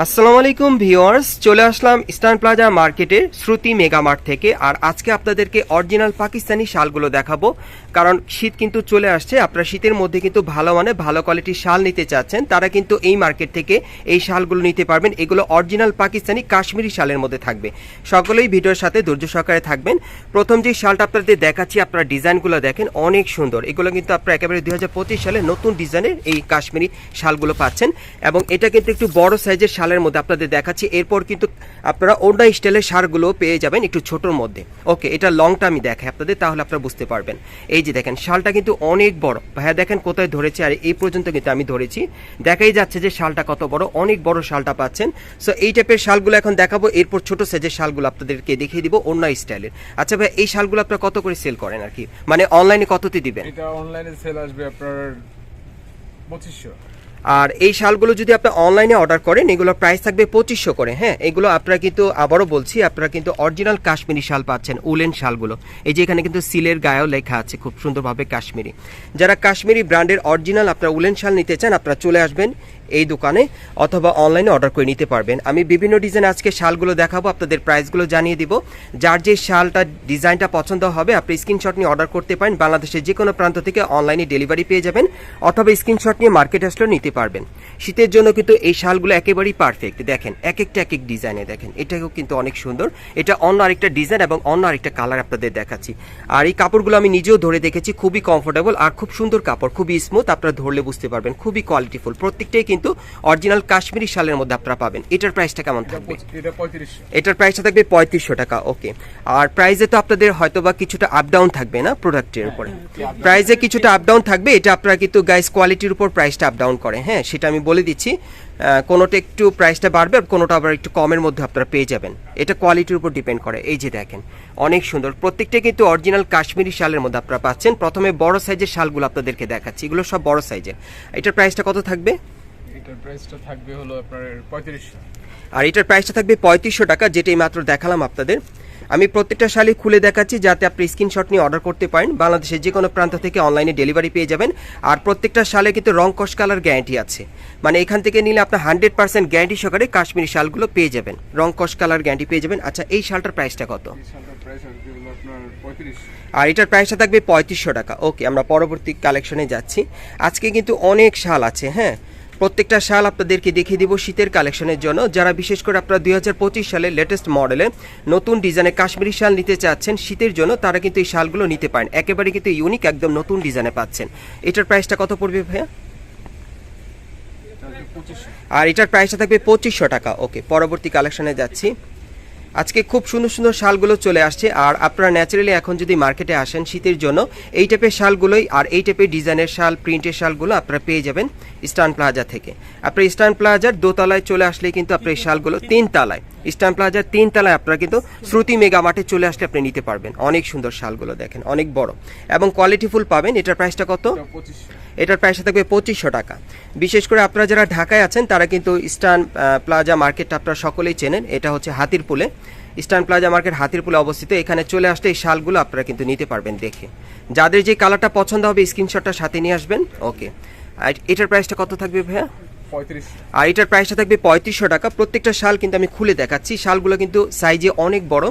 আসসালামু আলাইকুম ভিউয়ার্স, চলে আসলাম ইস্টার্ন প্লাজা মার্কেটের শ্রুতি মেগামার্ট থেকে, আর আজকে আপনাদেরকে অরিজিনাল পাকিস্তানি শালগুলো দেখাবো, কারণ শীত কিন্তু চলে আসছে, আপনারা শীতের মধ্যে কিন্তু ভালো মানে ভালো কোয়ালিটির শাল নিতে চাচ্ছেন, তারা কিন্তু এই মার্কেট থেকে এই শালগুলো নিতে পারবেন, এগুলো অরিজিনাল পাকিস্তানি কাশ্মীরি শালের মধ্যে থাকবে। সকলেই ভিডিওর সাথে ধৈর্য সহকারে থাকবেন, প্রথম যে শালটা আপনাদের দেখাচ্ছি, আপনারা ডিজাইনগুলো দেখেন, অনেক সুন্দর, এগুলো কিন্তু আপনারা একেবারে দুই হাজার পঁচিশ সালে নতুন ডিজাইনের এই কাশ্মীরি শালগুলো পাচ্ছেন, এবং এটা কিন্তু একটু বড় সাইজের শালের মধ্যে আপনাদের দেখাচ্ছি। এরপর কিন্তু আপনারা ওন্ডা স্টাইলের শালগুলো পেয়ে যাবেন একটু ছোটোর মধ্যে। ওকে, এটা লংটা আমি দেখাই আপনাদের, তাহলে আপনারা বুঝতে পারবেন। এই যে দেখেন শালটা কিন্তু অনেক বড়। ভাইয়া, দেখেন কোথায় ধরেছে, আর এই পর্যন্ত কিন্তু আমি ধরেছি। দেখাই যাচ্ছে যে শালটা কত বড়, অনেক বড় শালটা পাচ্ছেন। সো এই টাইপের শালগুলো এখন দেখাবো, এরপর ছোট সাইজের শালগুলো আপনাদেরকে দেখিয়ে দিব অন্য স্টাইলের আচ্ছা ভাই এই শালগুলো আপনারা কত করে সেল করেন আর কি? মানে অনলাইনে কততে দিবেন? এটা অনলাইনে সেল আসবে আপনার পঁচিশশো। আর এই শালগুলো যদি আপনি অনলাইনে অর্ডার করেন এগুলো প্রাইস থাকবে পঁচিশশো করে। হ্যাঁ এগুলো আপনারা কিন্তু, আবারও বলছি, আপনারা কিন্তু অরিজিনাল কাশ্মীরি শাল পাচ্ছেন, উলেন শালগুলো। এই যে এখানে কিন্তু সিলের গায়েও লেখা আছে খুব সুন্দরভাবে কাশ্মীরি। যারা কাশ্মীরি ব্র্যান্ডের অরিজিনাল আপনারা উলেন শাল নিতে চান, আপনারা চলে আসবেন। এই দোকানে অথবা অনলাইনে অর্ডার করে নিতে পারবেন। আমি বিভিন্ন ডিজাইন আজকে শালগুলো দেখাবো, আপনাদের প্রাইসগুলো জানিয়ে দিব। যার যে শালটা ডিজাইনটা পছন্দ হবে, আপনি স্ক্রিনশট নিয়ে অর্ডার করতে পারেন। বাংলাদেশের যে কোনো প্রান্ত থেকে অনলাইনে ডেলিভারি পেয়ে যাবেন অথবা স্ক্রিনশট নিয়ে মার্কেট আসলেও নিতে পারবেন। শীতের জন্য কিন্তু এই শালগুলো একেবারেই পারফেক্ট দেখেন এক একটা এক এক ডিজাইনে দেখেন এটাও কিন্তু অনেক সুন্দর। এটা অন্য আরেকটা ডিজাইন এবং অন্য আরেকটা কালার আপনাদের দেখাচ্ছি। আর এই কাপড়গুলো আমি নিজেও ধরে দেখেছি, খুবই কমফোর্টেবল আর খুব সুন্দর কাপড়, খুবই স্মুথ আপনারা ধরলে বুঝতে পারবেন, খুবই কোয়ালিটিফুল প্রত্যেকটাই কিন্তু অরিজিনাল কাশ্মীরি শালের মধ্যে আপনারা পাবেন। এটার প্রাইসটা কেমন থাকবে? এটার প্রাইসটা থাকবে পঁয়ত্রিশশো টাকা ওকে আর প্রাইসে তো আপনাদের হয়তো বা কিছুটা আপ ডাউন থাকবে না প্রোডাক্টের উপরে? প্রাইসে কিছুটা আপ ডাউন থাকবে এটা আপনারা কিন্তু গাইস কোয়ালিটির উপর প্রাইসটা আপ ডাউন করে হ্যাঁ সেটা আমি বলে দিচ্ছি। কোনোটা একটু প্রাইসটা বাড়বে আর কোনোটা আবার একটু কমের মধ্যে আপনারা পেয়ে যাবেন। এটা কোয়ালিটির উপর ডিপেন্ড করে এই যে দেখেন অনেক সুন্দর। প্রত্যেকটা কিন্তু অরিজিনাল কাশ্মীরি শালের মধ্যে আপনারা পাচ্ছেন। প্রথমে বড় সাইজের শালগুলো আপনাদেরকে দেখাচ্ছি এগুলো সব বড় সাইজের এটার প্রাইসটা কত থাকবে? এটার প্রাইসটা থাকবে হলো আপনার পঁয়ত্রিশশো। আর এটার প্রাইসটা থাকবে পঁয়ত্রিশশো টাকা যেটাই মাত্র দেখালাম আপনাদের। আমি প্রত্যেকটা শাড়ি খুলে দেখাচ্ছি যাতে আপনি স্ক্রিনশট নিয়ে অর্ডার করতে পারেন। বাংলাদেশের যে কোনো প্রান্ত থেকে অনলাইনে ডেলিভারি পেয়ে যাবেন। আর প্রত্যেকটা শালে কিন্তু রং কষ কালার গ্যারান্টি আছে। মানে এখান থেকে নিলে আপনার হান্ড্রেড পার্সেন্ট গ্যারান্টি সহকারে কাশ্মীরি শালগুলো পেয়ে যাবেন। রং কষ কালার গ্যারান্টি পেয়ে যাবেন। আচ্ছা এই শালটার প্রাইসটা কত? আর এটার প্রাইসটা থাকবে পঁয়ত্রিশশো টাকা। ওকে আমরা পরবর্তী কালেকশনে যাচ্ছি। আজকে কিন্তু অনেক শাল আছে হ্যাঁ? প্রত্যেকটা শাল আপনাদেরকে দেখিয়ে দিব শীতের কালেকশনের জন্য। যারা বিশেষ করে আপনারা দুই হাজার পঁচিশ সালের লেটেস্ট মডেলে নতুন ডিজাইনের কাশ্মীরি শাল নিতে চাচ্ছেন শীতের জন্য তারা কিন্তু এই শালগুলো নিতে পারেন। একেবারে কিন্তু ইউনিক একদম নতুন ডিজাইনে পাচ্ছেন। এটার প্রাইসটা কত পড়বে ভাইয়া? আর এটার প্রাইসটা থাকবে পঁচিশশো টাকা। ওকে পরবর্তী কালেকশনে যাচ্ছি। আজকে খুব সুন্দর সুন্দর শালগুলো চলে আসছে। আর আপনারা ন্যাচারালি এখন যদি মার্কেটে আসেন শীতের জন্য, এই টাইপের শালগুলোই আর এই টাইপের ডিজাইনের শাল প্রিন্টের শালগুলো আপনারা পেয়ে যাবেন স্টান প্লাজা থেকে। আপনার স্টান প্লাজার দোতলায় চলে আসলে কিন্তু আপনার এই শালগুলো তিন তলায়। ইস্টার্ন প্লাজার তিন তলায় আপনারা কিন্তু শ্রুতি মেগা মার্টে চলে আসলে আপনি নিতে পারবেন। অনেক সুন্দর শালগুলো দেখেন অনেক বড়। এবং কোয়ালিটিফুল পাবেন এটার প্রাইসটা কত? এটার প্রাইসটা থাকবে পঁচিশশো টাকা। বিশেষ করে আপনারা যারা ঢাকায় আছেন তারা কিন্তু ইস্টার্ন প্লাজা মার্কেটটা আপনারা সকলেই চেনেন। এটা হচ্ছে হাতিরপুলে। ইস্টার্ন প্লাজা মার্কেট হাতিরপুলে অবস্থিত। এখানে চলে আসলে এই শালগুলো আপনারা কিন্তু নিতে পারবেন দেখে। যাদের যে কালারটা পছন্দ হবে স্ক্রিনশটটা সাথে নিয়ে আসবেন। ওকে আর এটার প্রাইসটা কত থাকবে ভাইয়া? আর এটার প্রাইসটা থাকবে পঁয়ত্রিশশো টাকা। প্রত্যেকটা শাল কিন্তু আমি খুলে দেখাচ্ছি। শালগুলো কিন্তু সাইজে অনেক বড়।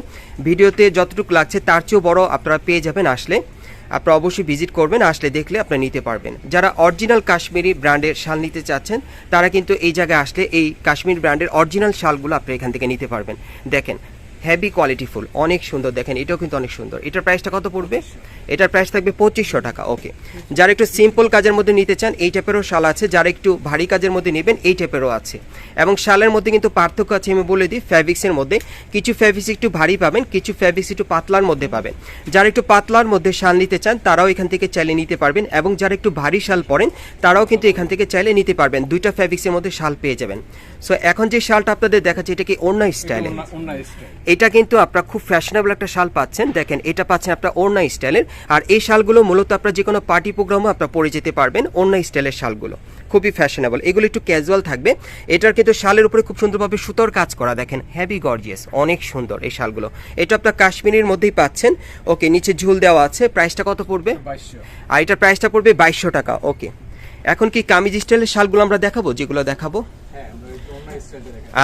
ভিডিওতে যতটুকু লাগছে তার চেয়েও বড় আপনারা পেয়ে যাবেন আসলে। আপনারা অবশ্যই ভিজিট করবেন, আসলে দেখলে আপনারা নিতে পারবেন। যারা অরিজিনাল কাশ্মীরি ব্র্যান্ডের শাল নিতে চাচ্ছেন, তারা কিন্তু এই জায়গায় আসলে এই কাশ্মীর ব্র্যান্ডের অরিজিনাল শালগুলো আপনি এখান থেকে নিতে পারবেন। দেখেন হেভি কোয়ালিটিফুল অনেক সুন্দর, দেখেন এটাও কিন্তু অনেক সুন্দর। এটার প্রাইসটা কত পড়বে? এটার প্রাইস থাকবে পঁচিশশো টাকা ওকে যারা একটু সিম্পল কাজের মধ্যে নিতে চান, এই টাইপেরও শাল আছে, যারা একটু ভারী কাজের মধ্যে নেবেন, এই টাইপেরও আছে। এবং শালের মধ্যে কিন্তু পার্থক্য আছে, আমি বলে দিই ফ্যাব্রিক্সের মধ্যে। কিছু ফ্যাব্রিক্স একটু ভারী পাবেন, কিছু ফ্যাব্রিক্স একটু পাতলার মধ্যে পাবেন। যারা একটু পাতলার মধ্যে শাল নিতে চান, তারাও এখান থেকে চাইলে নিতে পারবেন, এবং যারা একটু ভারী শাল পরেন, তারাও কিন্তু এখান থেকে চাইলে নিতে পারবেন। দুইটা ফ্যাব্রিক্সের মধ্যে শাল পেয়ে যাবেন। সো এখন যে শালটা আপনাদের দেখাচ্ছে, এটা কি অন্য স্টাইলে অন্য স্টাইল এটা কিন্তু আপনারা খুব ফ্যাশনেবল একটা শাল পাচ্ছেন। দেখেন এটা পাচ্ছেন আপনার ওড়না স্টাইলের। আর এই শালগুলো মূলত আপনার যে কোনো পার্টি প্রোগ্রামও আপনারা পরে যেতে পারবেন ওড়না স্টাইলের শালগুলো। খুবই ফ্যাশনেবল এগুলো একটু ক্যাজুয়াল থাকবে। এটার কিন্তু শালের উপরে খুব সুন্দরভাবে সুতোর কাজ করা। দেখেন হ্যাভি গর্জিয়াস অনেক সুন্দর এই শালগুলো। এটা আপনার কাশ্মীরের মধ্যেই পাচ্ছেন। ওকে নিচে ঝুল দেওয়া আছে। প্রাইসটা কত পড়বে? আর এটার প্রাইসটা পড়বে বাইশশো টাকা। ওকে। এখন কি কামিজ স্টাইলের শালগুলো আমরা দেখাবো? যেগুলো দেখাবো? হ্যাঁ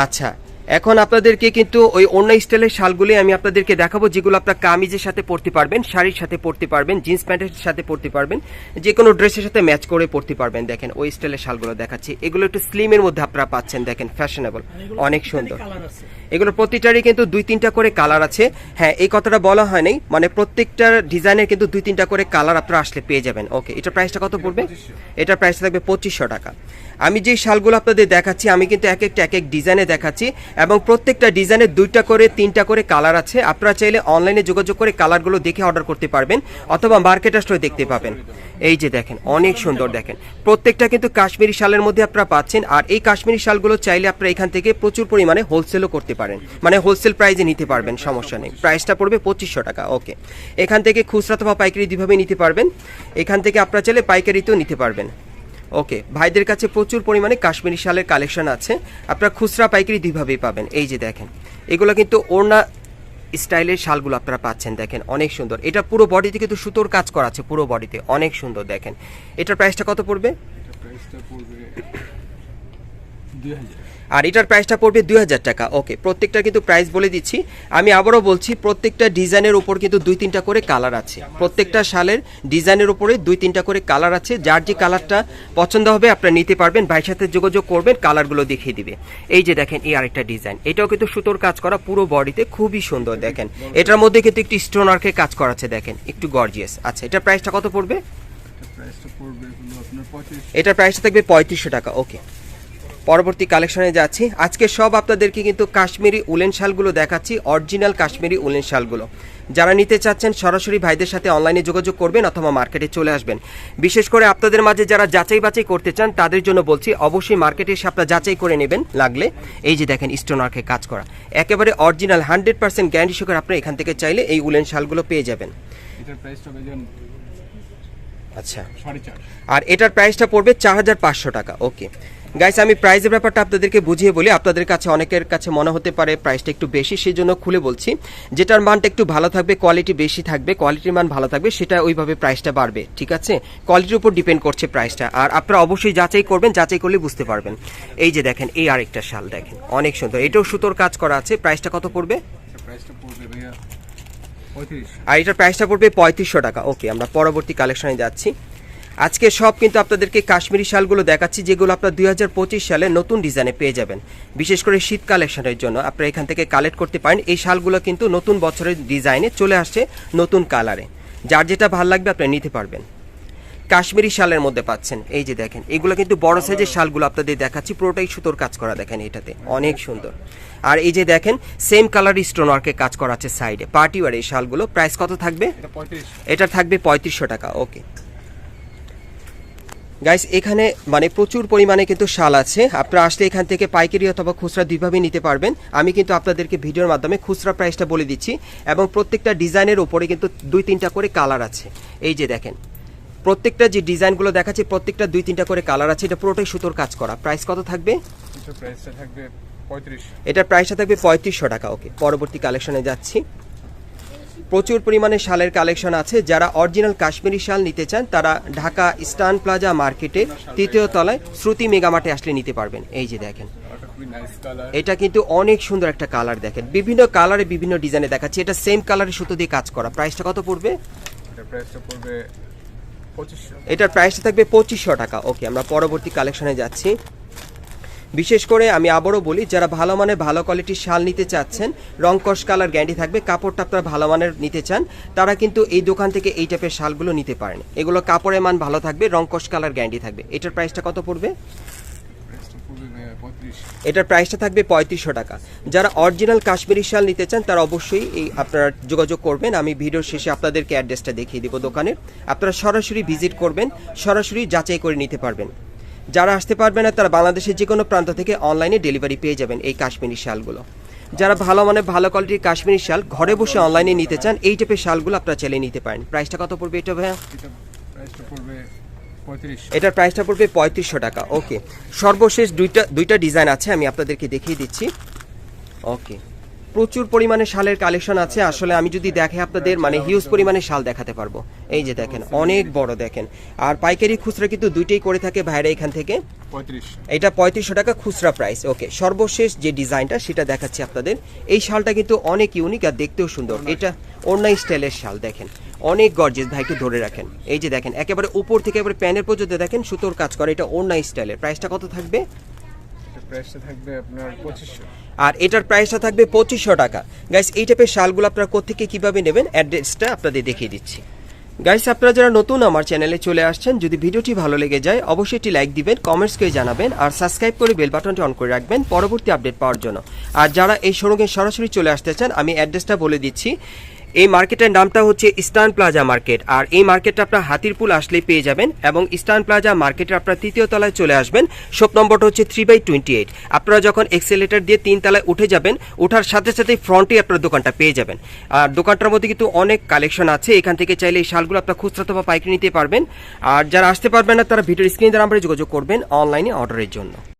আচ্ছা। এখন আপনাদেরকে কিন্তু ওই অন্য স্টাইলের শালগুলি আমি আপনাদেরকে দেখাবো যেগুলো আপনার কামিজের সাথে পরতে পারবেন শাড়ির সাথে পরতে পারবেন জিন্স প্যান্টের সাথে পরতে পারবেন যে কোনো ড্রেসের সাথে ম্যাচ করে পরতে পারবেন। দেখেন ওই স্টাইলের শালগুলো দেখাচ্ছি। এগুলো একটু স্লিমের মধ্যে আপনারা পাচ্ছেন দেখেন ফ্যাশনেবল অনেক সুন্দর। এগুলো প্রতিটারই কিন্তু দুই তিনটা করে কালার আছে। হ্যাঁ এই কথাটা বলা হয় নাই। মানে প্রত্যেকটার ডিজাইনের কিন্তু দুই তিনটা করে কালার আপনারা আসলে পেয়ে যাবেন। ওকে এটার প্রাইসটা কত পড়বে? এটার প্রাইস থাকবে পঁচিশশো টাকা। আমি যে শালগুলো আপনাদের দেখাচ্ছি আমি কিন্তু এক একটা এক এক ডিজাইনে দেখাচ্ছি এবং প্রত্যেকটা ডিজাইনের দুইটা করে তিনটা করে কালার আছে। আপনারা চাইলে অনলাইনে যোগাযোগ করে কালারগুলো দেখে অর্ডার করতে পারবেন অথবা মার্কেট আসলে দেখতে পাবেন। এই যে দেখেন অনেক সুন্দর দেখেন। প্রত্যেকটা কিন্তু কাশ্মীরি শালের মধ্যে আপনারা পাচ্ছেন। আর এই কাশ্মীরি শালগুলো চাইলে আপনারা এখান থেকে প্রচুর পরিমাণে হোলসেলও করতে পারেন। মানে হোলসেল প্রাইজে নিতে পারবেন, সমস্যা নেই। প্রাইসটা পড়বে পঁচিশশো টাকা ওকে এখান থেকে খুচরা অথবা পাইকারি দুইভাবে নিতে পারবেন। এখান থেকে আপনারা চাইলে পাইকারিতেও নিতে পারবেন ওকে ভাইদের কাছে প্রচুর পরিমাণে কাশ্মীরি শালের কালেকশন আছে। আপনারা খুচরা, পাইকারি দুইভাবেই পাবেন। এই যে দেখেন, এগুলো কিন্তু ওড়না স্টাইলের শালগুলো আপনারা পাচ্ছেন, দেখেন, অনেক সুন্দর। এটা পুরো বডিতে কিন্তু সুতোর কাজ করা আছে, পুরো বডিতে। অনেক সুন্দর, দেখেন। এটার প্রাইসটা কত পড়বে আর এটার প্রাইসটা পড়বে দুই হাজার টাকা। ওকে প্রত্যেকটা কিন্তু প্রাইস বলে দিচ্ছি। আমি আবারও বলছি প্রত্যেকটা ডিজাইনের উপর কিন্তু দুই তিনটা করে কালার আছে। প্রত্যেকটা শালের ডিজাইনের উপরে দুই তিনটা করে কালার আছে। যার যে কালারটা পছন্দ হবে আপনারা নিতে পারবেন। ভাইয়ের সাথে যোগাযোগ করবেন কালারগুলো দেখিয়ে দিবে। এই যে দেখেন এই আরেকটা ডিজাইন এটাও কিন্তু সুতোর কাজ করা পুরো বডিতে খুবই সুন্দর দেখেন। এটার মধ্যে কিন্তু একটু স্টোন আর্কে কাজ করা আছে দেখেন। একটু গর্জিয়াস আচ্ছা এটার প্রাইসটা কত পড়বে? এটার প্রাইসটা থাকবে পঁয়ত্রিশশো টাকা। ওকে পরবর্তী কালেকশনে যাচ্ছি। আজকে সব আপনাদেরকে কিন্তু কাশ্মীরি উলেন শালগুলো দেখাচ্ছি অরিজিনাল কাশ্মীরি উলেন শালগুলো। যারা নিতে চাচ্ছেন সরাসরি ভাইদের সাথে অনলাইনে যোগাযোগ করবেন অথবা মার্কেটে চলে আসবেন। বিশেষ করে আপনাদের মাঝে যারা যাচাই বাছাই করতে চান তাদের জন্য বলছি অবশ্যই মার্কেটে এসে আপনারা যাচাই করে নেবেন। লাগলে এই যে দেখেন স্টোনার্কে কাজ করা। একেবারে অরিজিনাল হান্ড্রেড পার্সেন্ট গ্যারান্টি সহকারে আপনারা এখান থেকে চাইলে এই উলেন শালগুলো পেয়ে যাবেন। আচ্ছা। আর এটার প্রাইসটা পড়বে চার হাজার পাঁচশো টাকা। ওকে গাইস আমি প্রাইসের ব্যাপারটা আপনাদেরকে বুঝিয়ে বলি। আপনাদের কাছে অনেকের কাছে মনে হতে পারে প্রাইসটা একটু বেশি সেই জন্য খুলে বলছি। যেটার মানটা একটু ভালো থাকবে কোয়ালিটি বেশি থাকবে কোয়ালিটির মান ভালো থাকবে সেটা ওইভাবে প্রাইসটা বাড়বে ঠিক আছে? কোয়ালিটির উপর ডিপেন্ড করছে প্রাইসটা আর আপনারা অবশ্যই যাচাই করবেন যাচাই করলে বুঝতে পারবেন। এই যে দেখেন এই আরেকটা শাল দেখেন অনেক সুন্দর। এটাও সুতোর কাজ করা আছে। প্রাইসটা কত পড়বে? প্রাইসটা পড়বে ভাইয়া আর এটার প্রাইসটা পড়বে পঁয়ত্রিশশো টাকা। ওকে আমরা পরবর্তী কালেকশনে যাচ্ছি। আজকে সব কিন্তু আপনাদেরকে কাশ্মীরি শালগুলো দেখাচ্ছি যেগুলো আপনার দুই হাজার পঁচিশ সালে নতুন ডিজাইনে পেয়ে যাবেন। বিশেষ করে শীত কালেকশনের জন্য আপনারা এখান থেকে কালেক্ট করতে পারেন। এই শালগুলো কিন্তু নতুন বছরের ডিজাইনে চলে আসছে নতুন কালারে। যার যেটা ভালো লাগবে আপনি নিতে পারবেন। কাশ্মীরি শালের মধ্যে পাচ্ছেন এই যে দেখেন এগুলো কিন্তু বড় সাইজের শালগুলো আপনাদের দেখাচ্ছি পুরোটাই সুতোর কাজ করা দেখেন এটাতে অনেক সুন্দর। আর এই যে দেখেন সেম কালার স্টোন ওয়ার্কে কাজ করা আছে সাইডে পার্টি ওয়ার এই শালগুলো প্রাইস কত থাকবে? এটা থাকবে পঁয়ত্রিশশো টাকা ওকে। গাইস এখানে মানে প্রচুর পরিমাণে কিন্তু শাল আছে। আপনারা আসলে এখান থেকে পাইকারি অথবা খুচরা দুইভাবেই নিতে পারবেন। আমি কিন্তু আপনাদেরকে ভিডিওর মাধ্যমে খুচরা প্রাইসটা বলে দিচ্ছি এবং প্রত্যেকটা ডিজাইনের উপরে কিন্তু দুই তিনটা করে কালার আছে। এই যে দেখেন প্রত্যেকটা যে ডিজাইনগুলো দেখাচ্ছে প্রত্যেকটা দুই তিনটা করে কালার আছে। এটা পুরোটাই সুতোর কাজ করা। প্রাইস কত থাকবে? প্রাইসটা থাকবে এটার প্রাইসটা থাকবে পঁয়ত্রিশশো টাকা। ওকে পরবর্তী কালেকশনে যাচ্ছি। প্রচুর পরিমাণে শালের কালেকশন আছে। যারা অরিজিনাল কাশ্মীরি শাল নিতে চান তারা ঢাকা স্টান প্লাজা মার্কেটে তৃতীয় তলায় শ্রুতি মেগামার্টে আসলে নিতে পারবেন। এই যে দেখেন। এটা কিন্তু অনেক সুন্দর একটা কালার দেখেন। বিভিন্ন কালারে বিভিন্ন ডিজাইনে দেখাচ্ছে। এটা সেম কালারের সুতো দিয়ে কাজ করা। প্রাইসটা কত পড়বে? এটার প্রাইসটা থাকবে পঁচিশশো টাকা। ওকে আমরা পরবর্তী কালেকশনে যাচ্ছি। বিশেষ করে আমি আবারও বলি, যারা ভালো মানের, ভালো কোয়ালিটির শাল নিতে চাচ্ছেন রংকশ কালার গ্যান্ডি থাকবে, কাপড়টা আপনারা ভালো মানের নিতে চান, তারা কিন্তু এই দোকান থেকে এই টাইপের শালগুলো নিতে পারেন। এগুলো কাপড়ের মান ভালো থাকবে রংকশ কালার গ্যারান্টি থাকবে। এটার প্রাইসটা কত পড়বে? এটার প্রাইসটা থাকবে পঁয়ত্রিশশো টাকা। যারা অরিজিনাল কাশ্মীরি শাল নিতে চান, তারা অবশ্যই এই আপনারা যোগাযোগ করবেন। আমি ভিডিওর শেষে আপনাদেরকে অ্যাড্রেসটা দেখিয়ে দেবো দোকানের। আপনারা সরাসরি ভিজিট করবেন, সরাসরি যাচাই করে নিতে পারবেন। যারা আসতে পারবে না তারা বাংলাদেশের যে কোনো প্রান্ত থেকে অনলাইনে ডেলিভারি পেয়ে যাবেন এই কাশ্মীরি শালগুলো। যারা ভালো মানে ভালো কোয়ালিটির কাশ্মীরি শাল ঘরে বসে অনলাইনে নিতে চান এই টাইপের শালগুলো আপনারা চালিয়ে নিতে পারেন। প্রাইসটা কত পড়বে এটা ভাইয়া? এটার প্রাইসটা পড়বে পঁয়ত্রিশশো টাকা। ওকে সর্বশেষ দুইটা দুইটা ডিজাইন আছে আমি আপনাদেরকে দেখিয়ে দিচ্ছি। ওকে প্রচুর পরিমাণে শালের কালেকশন আছে। আসলে আমি যদি দেখে আপনাদের মানে হিউজ পরিমাণে শাল দেখাতে পারব। এই যে দেখেন অনেক বড় দেখেন। আর পাইকারি খুচরা কিন্তু দুইটাই করে থাকে ভাইরা এখান থেকে। এটা পঁয়ত্রিশশো টাকা খুচরা প্রাইস ওকে সর্বশেষ যে ডিজাইনটা সেটা দেখাচ্ছি আপনাদের। এই শালটা কিন্তু অনেক ইউনিক আর দেখতেও সুন্দর। এটা অন্যায় স্টাইলের শাল দেখেন। অনেক গর্জেস ভাই একটু ধরে রাখেন। এই যে দেখেন একেবারে উপর থেকে একেবারে প্যানের পর্যন্ত দেখেন সুতোর কাজ করে। এটা অন্যায় স্টাইলের। প্রাইসটা কত থাকবে? আর এটার প্রাইসটা থাকবে পঁচিশশো টাকা। গাইস এই টাইপের শালগুলো আপনারা কোথেকে কীভাবে নেবেন? অ্যাড্রেসটা আপনাদের দেখিয়ে দিচ্ছি। গাইস আপনারা যারা নতুন আমার চ্যানেলে চলে আসছেন, যদি ভিডিওটি ভালো লেগে যায়, অবশ্যই একটি লাইক দিবেন কমেন্টস করে জানাবেন, আর সাবস্ক্রাইব করে বেল বাটনটি অন করে রাখবেন পরবর্তী আপডেট পাওয়ার জন্য। আর যারা এই শোরুমে সরাসরি চলে আসতে চান, আমি অ্যাড্রেসটা বলে দিচ্ছি। এই মার্কেটের নামটা হচ্ছে ইস্টার্ন প্লাজা মার্কেট। আর এই মার্কেটটা আপনার হাতিরপুল আসলেই পেয়ে যাবেন এবং ইস্টার্ন প্লাজা মার্কেটের আপনার তৃতীয় তলায় চলে আসবেন। শপ নম্বরটা হচ্ছে থ্রি বাই টোয়েন্টি এইট। আপনারা যখন এক্সেলেটার দিয়ে তিন তলায় উঠে যাবেন, ওঠার সাথে সাথে ফ্রন্টে আপনার দোকানটা পেয়ে যাবেন। আর দোকানটার মধ্যে কিন্তু অনেক কালেকশন আছে। এখান থেকে চাইলে এই শালগুলো আপনার খুচরা অথবা পাইকারি নিতে পারবেন। আর যারা আসতে পারবেন না, তারা ভিডিওর স্ক্রিন দ্বারা আমরা যোগাযোগ করবেন অনলাইনে অর্ডারের জন্য।